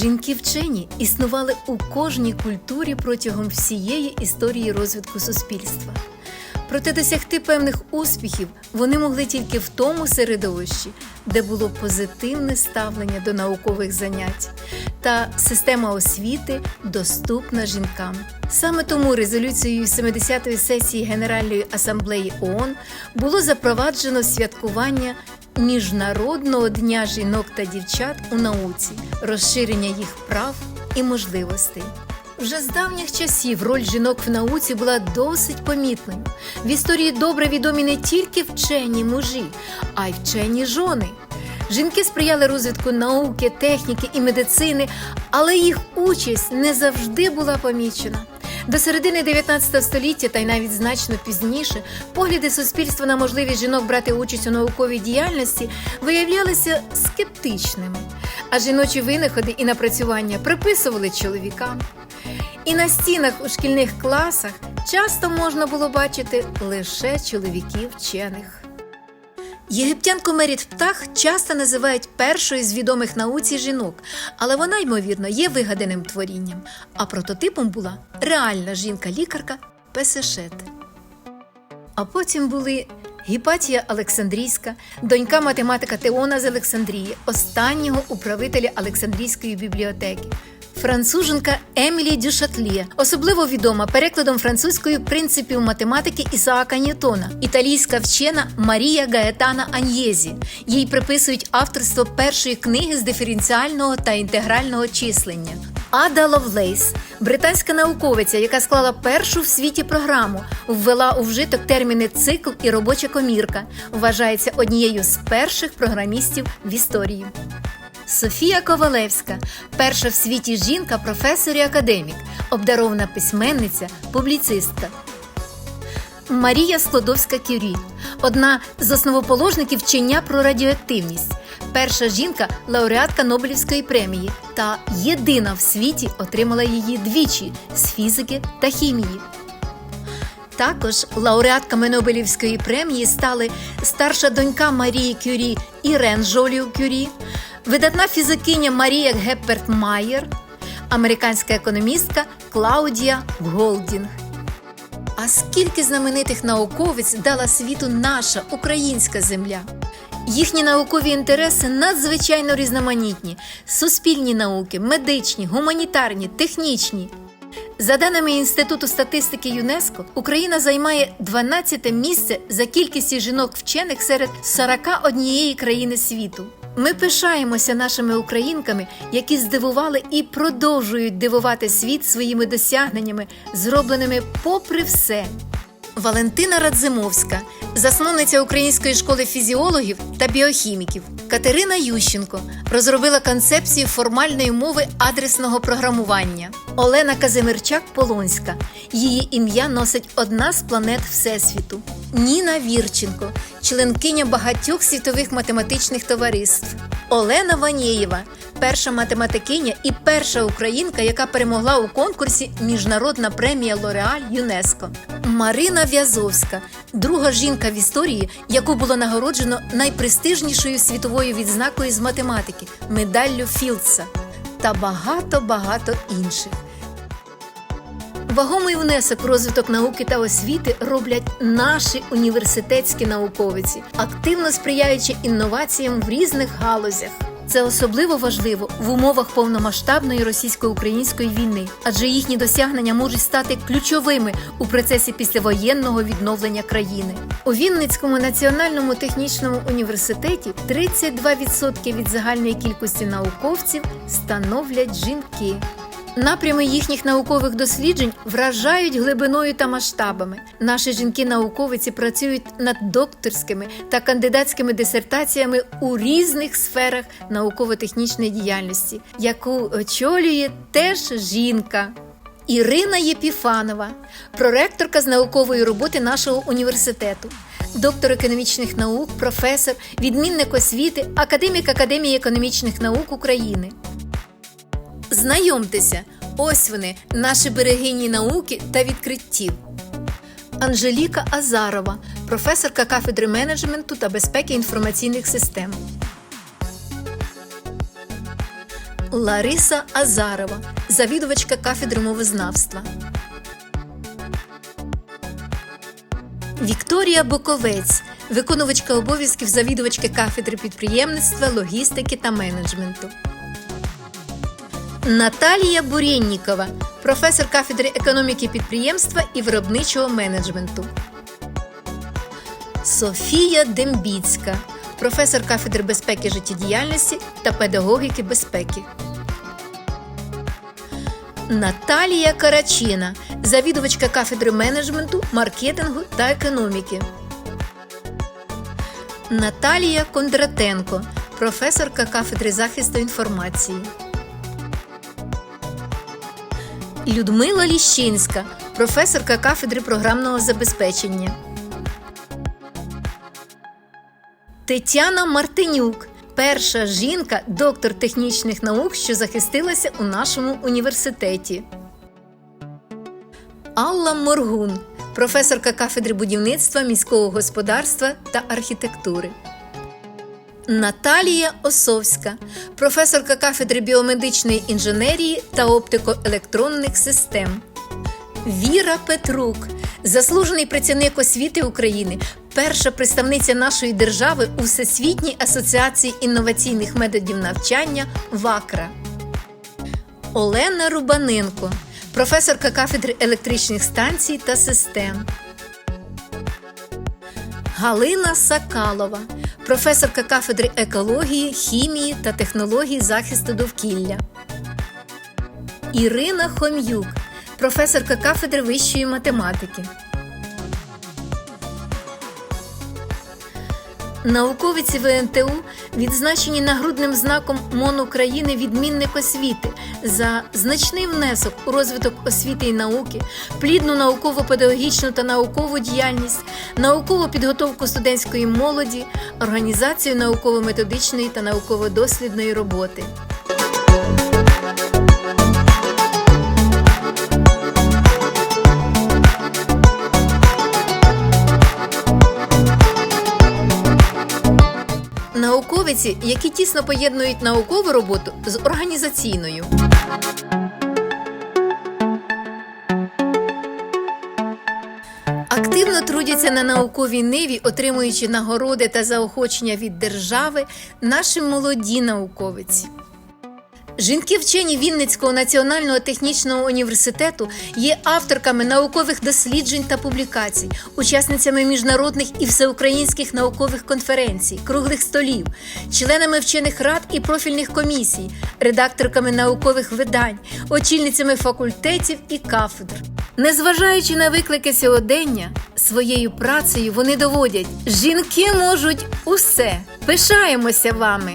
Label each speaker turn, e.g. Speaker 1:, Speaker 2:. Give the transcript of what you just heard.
Speaker 1: Жінки вчені існували у кожній культурі протягом всієї історії розвитку суспільства. Проте досягти певних успіхів вони могли тільки в тому середовищі, де було позитивне ставлення до наукових занять та система освіти доступна жінкам. Саме тому резолюцією 70-ї сесії Генеральної асамблеї ООН було запроваджено святкування Міжнародного дня жінок та дівчат у науці, розширення їх прав і можливостей. Вже з давніх часів роль жінок в науці була досить помітною. В історії добре відомі не тільки вчені мужі, а й вчені жони. Жінки сприяли розвитку науки, техніки і медицини, але їх участь не завжди була помічена. До середини 19 століття та й навіть значно пізніше погляди суспільства на можливість жінок брати участь у науковій діяльності виявлялися скептичними, а жіночі винаходи і напрацювання приписували чоловікам. І на стінах у шкільних класах часто можна було бачити лише чоловіків вчених. Єгиптянку Меріт Птах часто називають першою з відомих науці жінок, але вона, ймовірно, є вигаданим творінням. А прототипом була реальна жінка-лікарка Песешет. А потім були Гіпатія Олександрійська, донька математика Теона з Олександрії, останнього управителя Олександрійської бібліотеки. Француженка Емілі Дюшатлє, особливо відома перекладом французької принципів математики Ісаака Ньютона, італійська вчена Марія Гаетана Аньєзі. Їй приписують авторство першої книги з диференціального та інтегрального числення. Ада Ловлейс, британська науковиця, яка склала першу в світі програму, ввела у вжиток терміни цикл і робоча комірка, вважається однією з перших програмістів в історії. Софія Ковалевська, перша в світі жінка, професор і академік, обдарована письменниця, публіцистка. Марія Склодовська Кюрі, одна з основоположників вчення про радіоактивність, перша жінка лауреатка Нобелівської премії та єдина в світі отримала її двічі з фізики та хімії. Також лауреатками Нобелівської премії стали старша донька Марії Кюрі Ірен Жоліу Кюрі, видатна фізикиня Марія Гепперт Майер, американська економістка Клаудія Голдінг. А скільки знаменитих науковиць дала світу наша українська земля? Їхні наукові інтереси надзвичайно різноманітні: суспільні науки, медичні, гуманітарні, технічні. За даними Інституту статистики ЮНЕСКО, Україна займає 12 місце за кількістю жінок-вчених серед 41 країни світу. Ми пишаємося нашими українками, які здивували і продовжують дивувати світ своїми досягненнями, зробленими попри все. Валентина Радзимовська, засновниця Української школи фізіологів та біохіміків. Катерина Ющенко розробила концепцію формальної мови адресного програмування. Олена Казимирчак Полонська. Її ім'я носить одна з планет Всесвіту. Ніна Вірченко, членкиня багатьох світових математичних товариств. Олена Ванєєва, перша математикиня і перша українка, яка перемогла у конкурсі Міжнародна премія Лореаль ЮНЕСКО. Марина В'язовська, друга жінка в історії, яку було нагороджено найпрестижнішою світовою відзнакою з математики медаллю Філдса та багато багато інших. Вагомий внесок в розвиток науки та освіти роблять наші університетські науковиці, активно сприяючи інноваціям в різних галузях. Це особливо важливо в умовах повномасштабної російсько-української війни, адже їхні досягнення можуть стати ключовими у процесі післявоєнного відновлення країни. У Вінницькому національному технічному університеті 32% від загальної кількості науковців становлять жінки. Напрями їхніх наукових досліджень вражають глибиною та масштабами. Наші жінки-науковиці працюють над докторськими та кандидатськими дисертаціями у різних сферах науково-технічної діяльності, яку очолює теж жінка. Ірина Єпіфанова, проректорка з наукової роботи нашого університету, доктор економічних наук, професор, відмінник освіти, академік Академії економічних наук України. Знайомтеся, ось вони, наші берегині науки та відкриттів. Анжеліка Азарова, професорка кафедри менеджменту та безпеки інформаційних систем. Лариса Азарова, завідувачка кафедри мовознавства. Вікторія Боковець, виконувачка обов'язків завідувачки кафедри підприємництва, логістики та менеджменту. Наталія Бурєннікова, професор кафедри економіки підприємства і виробничого менеджменту. Софія Дембіцька, професор кафедри безпеки життєдіяльності та педагогіки безпеки. Наталія Карачина, завідувачка кафедри менеджменту, маркетингу та економіки. Наталія Кондратенко, професорка кафедри захисту інформації. Людмила Ліщинська, професорка кафедри програмного забезпечення. Тетяна Мартинюк, перша жінка, доктор технічних наук, що захистилася у нашому університеті. Алла Моргун, професорка кафедри будівництва, міського господарства та архітектури. Наталія Осовська, професорка кафедри біомедичної інженерії та оптико-електронних систем. Віра Петрук, заслужений працівник освіти України, перша представниця нашої держави у Всесвітній асоціації інноваційних методів навчання ВАКРА. Олена Рубаненко, професорка кафедри електричних станцій та систем. Галина Сакалова, професорка кафедри екології, хімії та технологій захисту довкілля. Ірина Хом'юк, професорка кафедри вищої математики. Науковиці ВНТУ відзначені нагрудним знаком МОН України відмінник освіти за значний внесок у розвиток освіти і науки, плідну науково-педагогічну та наукову діяльність, наукову підготовку студентської молоді, організацію науково-методичної та науково-дослідної роботи. Науковиці, які тісно поєднують наукову роботу з організаційною. Активно трудяться на науковій ниві, отримуючи нагороди та заохочення від держави, наші молоді науковиці. Жінки вчені Вінницького національного технічного університету є авторками наукових досліджень та публікацій, учасницями міжнародних і всеукраїнських наукових конференцій, круглих столів, членами вчених рад і профільних комісій, редакторками наукових видань, очільницями факультетів і кафедр. Незважаючи на виклики сьогодення, своєю працею вони доводять, жінки можуть усе. Пишаємося вами.